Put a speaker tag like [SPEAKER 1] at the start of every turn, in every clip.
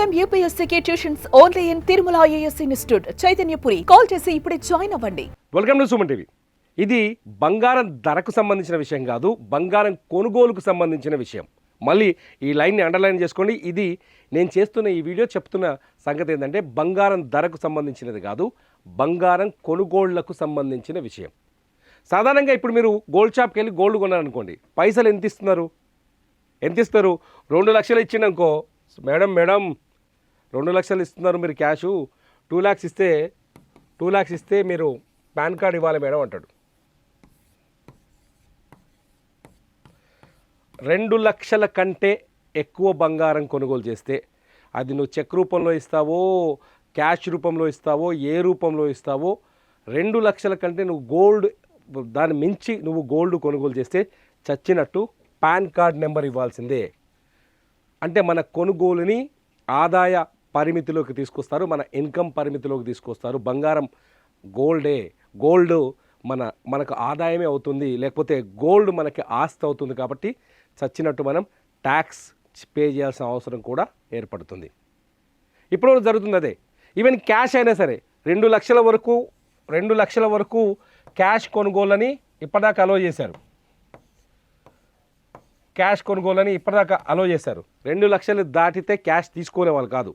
[SPEAKER 1] Time యూపీఎస్సీకి tuitions only in Tirumala IAS institute Chaitanyapuri call చేసి ఇప్పుడే join అవ్వండి.
[SPEAKER 2] Welcome to Suman TV ఇది బంగారం ధరకు సంబంధించిన విషయం కాదు బంగారం కొనుగోలుకు సంబంధించిన విషయం. మళ్ళీ ఈ లైన్ని అండర్లైన్ చేసుకోండి. ఇది నేను చేస్తున్న ఈ వీడియో చెప్తున్న సంగతి ఏంటంటే బంగారం ధరకు సంబంధించినది కాదు బంగారం కొనుగోళ్ళకు సంబంధించిన విషయం. సాధారణంగా ఇప్పుడు మీరు గోల్డ్ షాప్కి వెళ్ళి గోల్డ్ కొన్నారనుకోండి పైసలు ఎంత ఇస్తున్నారు? ఎంత ఇస్తారు? రెండు లక్షలు ఇచ్చిందనుకో మేడం మేడం రెండు లక్షలు ఇస్తున్నారు మీరు క్యాషు టూ ల్యాక్స్ ఇస్తే టూ ల్యాక్స్ ఇస్తే మీరు పాన్ కార్డ్ ఇవ్వాలి మేడం అంటాడు. రెండు లక్షల కంటే ఎక్కువ బంగారం కొనుగోలు చేస్తే అది నువ్వు చెక్ రూపంలో ఇస్తావో క్యాష్ రూపంలో ఇస్తావో ఏ రూపంలో ఇస్తావో రెండు లక్షల కంటే నువ్వు గోల్డ్ దాన్ని మించి నువ్వు గోల్డ్ కొనుగోలు చేస్తే చచ్చినట్టు పాన్ కార్డ్ నెంబర్ ఇవ్వాల్సిందే. అంటే మన కొనుగోలుని ఆదాయ పరిమితిలోకి తీసుకొస్తారు మన ఇన్కమ్ పరిమితిలోకి తీసుకొస్తారు. బంగారం గోల్డే గోల్డ్ మన మనకు ఆదాయమే అవుతుంది లేకపోతే గోల్డ్ మనకి ఆస్తి అవుతుంది కాబట్టి చచ్చినట్టు మనం ట్యాక్స్ పే చేయాల్సిన అవసరం కూడా ఏర్పడుతుంది. ఇప్పుడు జరుగుతుంది అదే. ఈవెన్ క్యాష్ అయినా సరే రెండు లక్షల వరకు రెండు లక్షల వరకు క్యాష్ కొనుగోలని ఇప్పటిదాకా అలో చేశారు. క్యాష్ కొనుగోలని ఇప్పటిదాకా అలో చేశారు. రెండు లక్షలు దాటితే క్యాష్ తీసుకునే వాళ్ళు కాదు.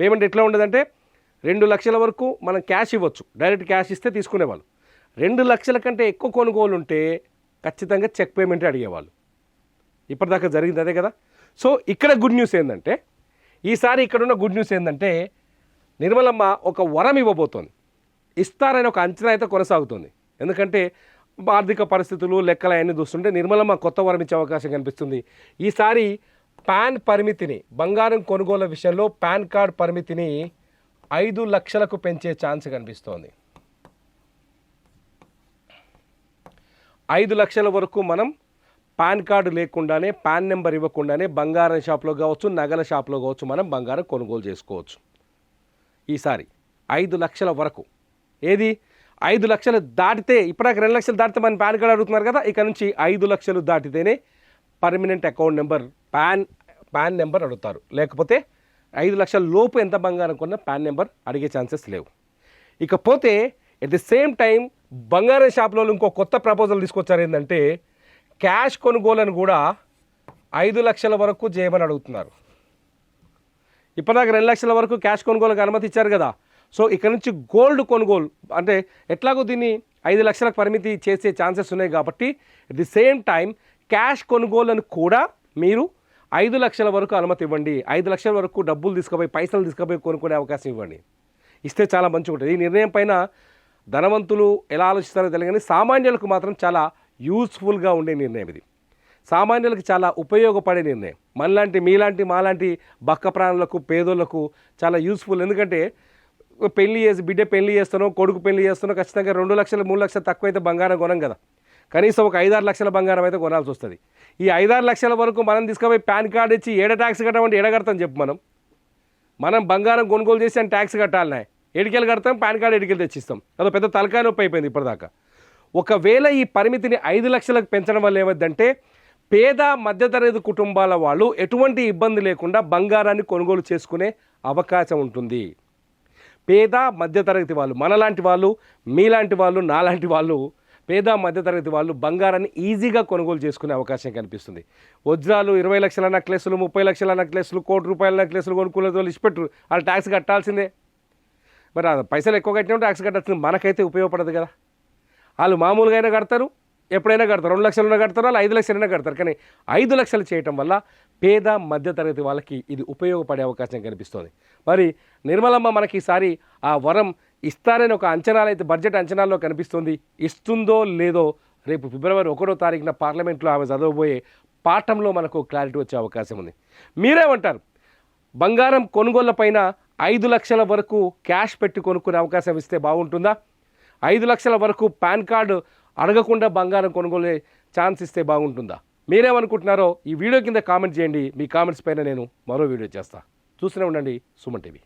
[SPEAKER 2] పేమెంట్ ఎట్లా ఉండదంటే రెండు లక్షల వరకు మనం క్యాష్ ఇవ్వచ్చు. డైరెక్ట్ క్యాష్ ఇస్తే తీసుకునేవాళ్ళు. రెండు లక్షల కంటే ఎక్కువ కొనుగోలు ఉంటే ఖచ్చితంగా చెక్ పేమెంట్ అడిగేవాళ్ళు. ఇప్పటిదాకా జరిగింది అదే కదా. సో ఇక్కడ గుడ్ న్యూస్ ఏంటంటే ఈసారి ఇక్కడున్న గుడ్ న్యూస్ ఏంటంటే నిర్మలమ్మ ఒక వరం ఇవ్వబోతోంది. ఇస్తారని ఒక అంచనా అయితే కొనసాగుతుంది. ఎందుకంటే ఆర్థిక పరిస్థితులు లెక్కలు అవన్నీ చూస్తుంటే నిర్మలమ్మ కొత్త వరం ఇచ్చే అవకాశం కనిపిస్తుంది. ఈసారి పాన్ పరిమితిని బంగారం కొనుగోలు విషయంలో పాన్ కార్డ్ పరిమితిని ఐదు లక్షలకు పెంచే ఛాన్స్ కనిపిస్తోంది. ఐదు లక్షల వరకు మనం పాన్ కార్డు లేకుండానే పాన్ నెంబర్ ఇవ్వకుండానే బంగారం షాప్లో కావచ్చు నగల షాప్లో కావచ్చు మనం బంగారం కొనుగోలు చేసుకోవచ్చు. ఈసారి ఐదు లక్షల వరకు. ఏది? ఐదు లక్షలు దాటితే ఇప్పటిదాకా రెండు లక్షలు దాటితే మన పాన్ కార్డు అడుగుతున్నారు కదా ఇక నుంచి ఐదు లక్షలు దాటితేనే permanent account number PAN PAN number అడుగుతారు. లేకపోతే ఐదు లక్షల లోపు ఎంత బంగారం కొన్న పాన్ నెంబర్ అడిగే ఛాన్సెస్ లేవు. ఇకపోతే ఎట్ ది సేమ్ టైం బంగారం షాప్లో ఇంకో కొత్త ప్రపోజల్ తీసుకొచ్చారు ఏంటంటే క్యాష్ కొనుగోలను కూడా ఐదు లక్షల వరకు చేయమని అడుగుతున్నారు. ఇప్పటిదాకా రెండు లక్షల వరకు క్యాష్ కొనుగోలుకు అనుమతి ఇచ్చారు కదా. సో ఇక్కడ నుంచి గోల్డ్ కొనుగోలు అంటే ఎట్లాగో దీన్ని ఐదు లక్షలకు పరిమితి చేసే ఛాన్సెస్ ఉన్నాయి కాబట్టి at the same time cash కొనుగోలను కూడా మీరు ఐదు లక్షల వరకు అనుమతి ఇవ్వండి. ఐదు లక్షల వరకు డబ్బులు తీసుకుపోయి పైసలు తీసుకుపోయి కొనుక్కునే అవకాశం ఇవ్వండి. ఇస్తే చాలా మంచిగా ఉంటుంది. ఈ నిర్ణయం పైన ధనవంతులు ఎలా ఆలోచిస్తారో తెలియని సామాన్యులకు మాత్రం చాలా యూస్ఫుల్గా ఉండే నిర్ణయం ఇది. సామాన్యులకు చాలా ఉపయోగపడే నిర్ణయం. మనలాంటి మీలాంటి మాలాంటి బక్క ప్రాణులకు పేదోళ్ళకు చాలా యూస్ఫుల్ ఎందుకంటే పెళ్ళి చేసి బిడ్డ పెళ్ళి చేస్తానో కొడుకు పెళ్ళి చేస్తానో ఖచ్చితంగా రెండు లక్షలు మూడు లక్షలు తక్కువైతే బంగారం కొనం కదా. కనీసం ఒక ఐదారు లక్షల బంగారం అయితే కొనాల్సి వస్తుంది. ఈ ఐదారు లక్షల వరకు మనం తీసుకుపోయి పాన్ కార్డు ఇచ్చి ఏడ ట్యాక్స్ కట్టమంటే ఏడ కడతాం చెప్పు మనం? మనం బంగారం కొనుగోలు చేసి అని ట్యాక్స్ కట్టాలనే. ఎడికెళ్ళి కడతాం పాన్ కార్డు ఎడికెళ్ళి తెచ్చిస్తాం. అదో పెద్ద తలకాయ నొప్పి అయిపోయింది ఇప్పటిదాకా. ఒకవేళ ఈ పరిమితిని ఐదు లక్షలకు పెంచడం వల్ల ఏమైందంటే పేద మధ్యతరగతి కుటుంబాల వాళ్ళు ఎటువంటి ఇబ్బంది లేకుండా బంగారాన్ని కొనుగోలు చేసుకునే అవకాశం ఉంటుంది. పేద మధ్యతరగతి వాళ్ళు మనలాంటి వాళ్ళు మీలాంటి వాళ్ళు నాలాంటి వాళ్ళు పేద మధ్యతరగతి వాళ్ళు బంగారాన్ని ఈజీగా కొనుగోలు చేసుకునే అవకాశం కనిపిస్తుంది. వజ్రాలు ఇరవై లక్షల నెక్లెస్లు ముప్పై లక్షల నెక్లెస్లు కోటి రూపాయల నెక్లెస్లు కొనుక్కునే వాళ్ళు ఇచ్చిపెట్టు వాళ్ళు ట్యాక్స్ కట్టాల్సిందే. మరి ఆ పైసలు ఎక్కువ కట్టినప్పుడు ట్యాక్స్ కట్టాల్సింది మనకైతే ఉపయోగపడదు కదా. వాళ్ళు మామూలుగా అయినా కడతారు ఎప్పుడైనా కడతారు. రెండు లక్షలైనా కడతారు వాళ్ళు ఐదు లక్షలైనా కడతారు. కానీ ఐదు లక్షలు చేయటం వల్ల పేద మధ్యతరగతి వాళ్ళకి ఇది ఉపయోగపడే అవకాశం కనిపిస్తుంది. మరి నిర్మలమ్మ మనకి ఈసారి ఆ వరం ఇస్తారని ఒక అంచనాలు అయితే బడ్జెట్ అంచనాల్లో కనిపిస్తుంది. ఇస్తుందో లేదో రేపు ఫిబ్రవరి ఒకటో తారీఖున పార్లమెంట్లో ఆమె చదవబోయే పాఠంలో మనకు క్లారిటీ వచ్చే అవకాశం ఉంది. మీరేమంటారు? బంగారం కొనుగోళ్ళపైన ఐదు లక్షల వరకు క్యాష్ పెట్టి కొనుక్కునే అవకాశం ఇస్తే బాగుంటుందా? ఐదు లక్షల వరకు పాన్ కార్డు అడగకుండా బంగారం కొనుగోలే ఛాన్స్ ఇస్తే బాగుంటుందా? మీరేమనుకుంటున్నారో ఈ వీడియో కింద కామెంట్ చేయండి. మీ కామెంట్స్ పైన నేను మరో వీడియో చేస్తా. చూస్తూనే ఉండండి సుమన్ టీవీ.